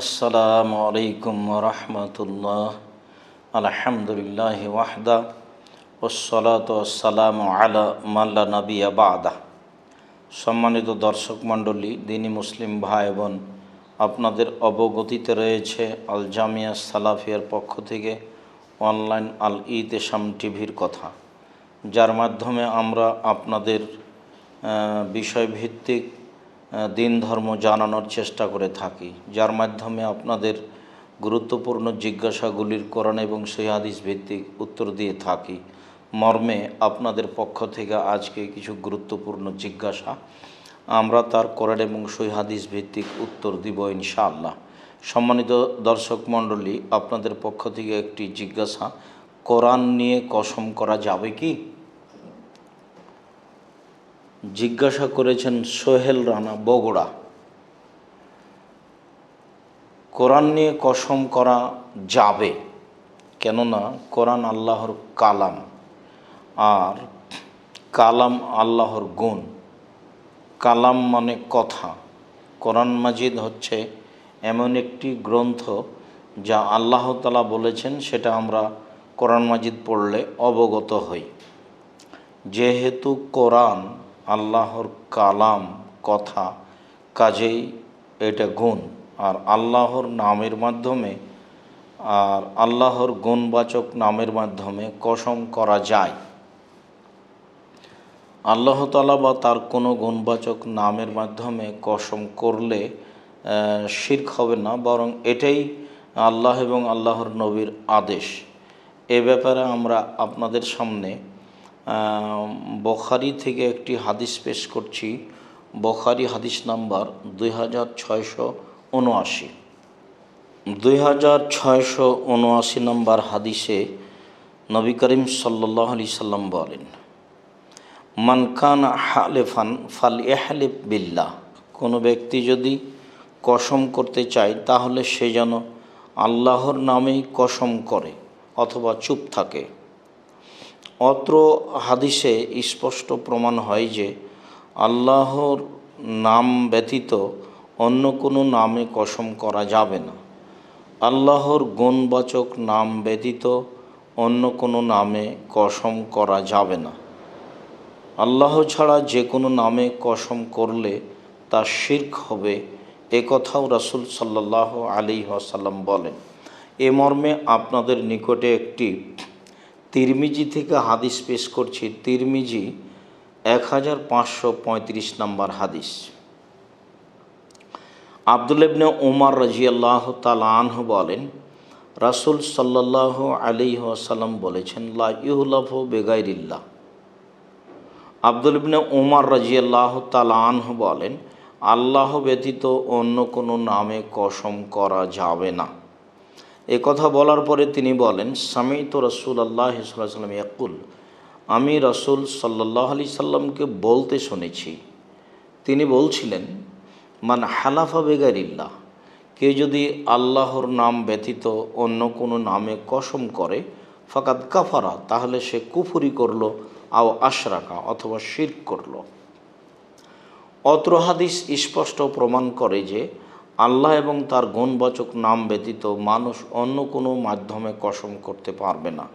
আসসালামু আলাইকুম রহমতুল্লাহ। আলহামদুলিল্লাহ ওয়াহদা ওসলাত সালাম আলা মাল্লা নবিয়া বাদা। সম্মানিত দর্শক মণ্ডলী, দিনী মুসলিম ভাই বোন আপনাদের অবগতিতে রয়েছে আল জামিয়া সালাফিয়ার পক্ষ থেকে অনলাইন আল ইতেসাম টিভির কথা, যার মাধ্যমে আমরা আপনাদের বিষয়ভিত্তিক দিন ধর্ম জানানোর চেষ্টা করে থাকি, যার মাধ্যমে আপনাদের গুরুত্বপূর্ণ জিজ্ঞাসাগুলির কোরআন এবং সেই ভিত্তিক উত্তর দিয়ে থাকি। মর্মে আপনাদের পক্ষ থেকে আজকে কিছু গুরুত্বপূর্ণ জিজ্ঞাসা। আমরা তার কোরআন এবং সই হাদিস ভিত্তিক উত্তর দিব ইনশাআল্লাহ। সম্মানিত দর্শক মণ্ডলী, আপনাদের পক্ষ থেকে একটি জিজ্ঞাসা, কোরআন নিয়ে কসম করা যাবে কি? জিজ্ঞাসা করেছেন, সোহেল রানা বগুড়া। কোরআন নিয়ে কসম করা যাবে, কেননা কোরআন আল্লাহর কালাম। আর কালাম আল্লাহর গুণ। কালাম মানে কথা। কোরআন মাজিদ হচ্ছে এমন একটি গ্রন্থ যা আল্লাহ তালা বলেছেন, সেটা আমরা কোরআন মাজিদ পড়লে অবগত হই। যেহেতু কোরআন আল্লাহর কালাম, কথা, কাজেই এটা গুণ। আর আল্লাহর নামের মাধ্যমে, আর আল্লাহর গুণবাচক নামের মাধ্যমে কসম করা যায়। আল্লাহ তালা বা তার কোনো গুণবাচক নামের মাধ্যমে কসম করলে শির্ক হবে না, বরং এটাই আল্লাহ এবং আল্লাহর নবীর আদেশ। এ ব্যাপারে আমরা আপনাদের সামনে বখারি থেকে একটি হাদিস পেশ করছি। বখারি হাদিস নাম্বার দুই হাজার ছয়শো উনআশি। দুই হাজার ছয়শো উনআশি নম্বর হাদিসে নবী করিম সাল্লাহ আলি সাল্লাম বলেন মানকান হালেফান ফাল এহালেফ বিল্লাহ। কোনো ব্যক্তি যদি কসম করতে চায়, তাহলে সে যেন আল্লাহর নামেই কসম করে অথবা চুপ থাকে। অত্র হাদিসে স্পষ্ট প্রমাণ হয় যে আল্লাহর নাম ব্যতীত অন্য কোনো নামে কসম করা যাবে না। আল্লাহর গুণবাচক নাম ব্যতীত অন্য কোনো নামে কসম করা যাবে না। আল্লাহ ছাড়া যে কোনো নামে কসম করলে তা শির্ক হবে, এ কথাও রাসুল সাল্লাহ আলী আসাল্লাম বলেন। এ মর্মে আপনাদের নিকটে একটি তিরমিজি থেকে হাদিস পেশ করছি। তিরমিজি এক হাজার পাঁচশো পঁয়ত্রিশ নম্বর হাদিস। আবদুল ইবনে রাজিয়াল্লাহ তালাহ বলেন, রাসুল সাল্লাহ আলী আসাল্লাম বলেছেন, লা ইউলাফ বেগাইরিল্লাহ। আব্দুল ইবনে উমার রাজিয়াল্লাহ তালাহ বলেন, আল্লাহ ব্যতীত অন্য কোনো নামে কসম করা যাবে না। এ কথা বলার পরে তিনি বলেন স্বামী তো রসুল আল্লাহ সাল্লাম ইয়াকুল, আমি রসুল সাল্লাহ আলি সাল্লামকে বলতে শুনেছি। তিনি বলছিলেন, মান হালাফা বেগারিল্লাহ কেউ যদি আল্লাহর নাম ব্যতীত অন্য কোনো নামে কসম করে ফাকাত কাফারা, তাহলে সে কুফুরি করল, আও আশরাকা, অথবা শির করল। অত্র হাদিস স্পষ্ট প্রমাণ করে যে আল্লাহ এবং তার গুণবাচক নাম ব্যতীত মানুষ অন্য কোনো মাধ্যমে কসম করতে পারবে না।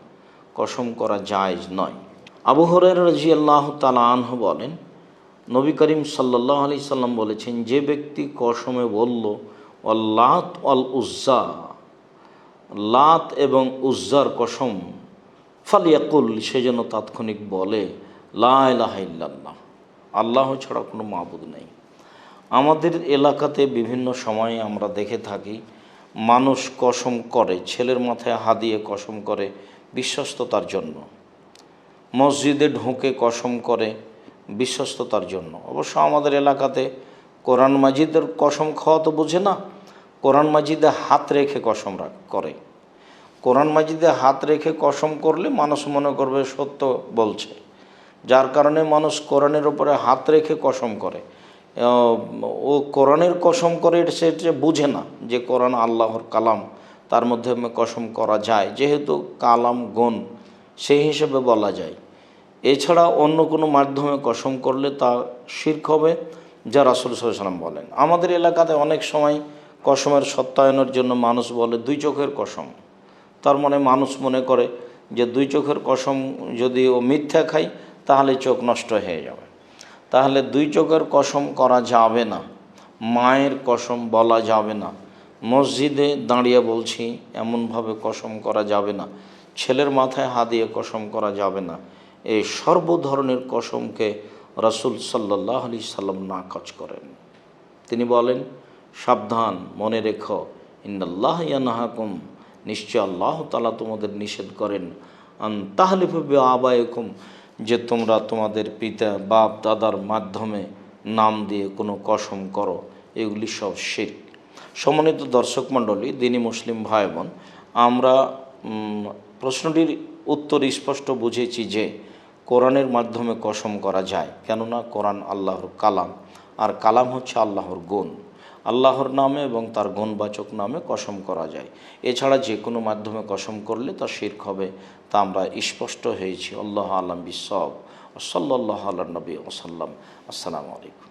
কসম করা জায়েজ নয়। আবু হরের রাজি আল্লাহ তালাহ বলেন, নবী করিম সাল্লাহ আলি সাল্লাম বলেছেন, যে ব্যক্তি কসমে বলল অল্লাত অল উজ্জা লাত এবং উজ্জার কসম, ফালিয়াকুল, সে যেন তাৎক্ষণিক বলে লাহ আল্লাহ ছাড়া কোনো মাবুদ নেই। আমাদের এলাকাতে বিভিন্ন সময়ে আমরা দেখে থাকি, মানুষ কসম করে, ছেলের মাথায় হাত দিয়ে কসম করে বিশ্বস্ততার জন্য। মসজিদে ঢুকে কসম করে বিশ্বস্ততার জন্য। অবশ্য আমাদের এলাকাতে কোরআন মাজিদের কসম খাওয়া তো বোঝে না। কোরআন মাজিদে হাত রেখে কসম করে। কোরআন মাজিদে হাত রেখে কসম করলে মানুষ মনে করবে সত্য বলছে। যার কারণে মানুষ কোরআনের উপরে হাত রেখে কসম করে। ও কোরআনের কসম করে সে বুঝে না যে কোরআন আল্লাহর কালাম, তার মধ্যে কসম করা যায়, যেহেতু কালাম গুণ, সেই হিসেবে বলা যায়। এছাড়া অন্য কোনো মাধ্যমে কসম করলে তা শির্ক হবে, যা রাসুল সাল্লাম বলেন। আমাদের এলাকাতে অনেক সময় কসমের সত্যায়নের জন্য মানুষ বলে দুই চোখের কসম। তার মানে মানুষ মনে করে যে দুই চোখের কসম যদি ও মিথ্যা খায়, তাহলে চোখ নষ্ট হয়ে যাবে। তাহলে দুই চোখের কসম করা যাবে না, মায়ের কসম বলা যাবে না, মসজিদে দাঁড়িয়ে বলছি এমনভাবে কসম করা যাবে না, ছেলের মাথায় হাত দিয়ে কসম করা যাবে না, এই সর্ব ধরনের কসমকে রসুল সাল্লাহ আলি সাল্লাম নাকচ করেন। তিনি বলেন, সাবধান, মনে রেখো ইন্দাল্লাহ ইয়ানাহাকুম, নিশ্চয় আল্লাহ তালা তোমাদের নিষেধ করেন, আন তাহলে আবায়কুম যে তোমরা তোমাদের পিতা, বাপ, দাদার মাধ্যমে নাম দিয়ে কোনো কসম করো, এগুলি সব শির। সমন্বিত দর্শক মণ্ডলী, দিনী মুসলিম ভাই বোন আমরা প্রশ্নটির উত্তর স্পষ্ট বুঝেছি যে কোরআনের মাধ্যমে কসম করা যায়, কেননা কোরআন আল্লাহর কালাম, আর কালাম হচ্ছে আল্লাহর গুণ। আল্লাহর নামে এবং তার গুণবাচক নামে কসম করা যায়। এছাড়া যে কোনো মাধ্যমে কসম করলে তা শির্ক হবে। তা আমরা স্পষ্ট হয়েছি। আল্লাহ আলম বিসব ও সাল্লাহ আল্লাহ নবী ওসাল্লাম আসসালামু আলাইকুম।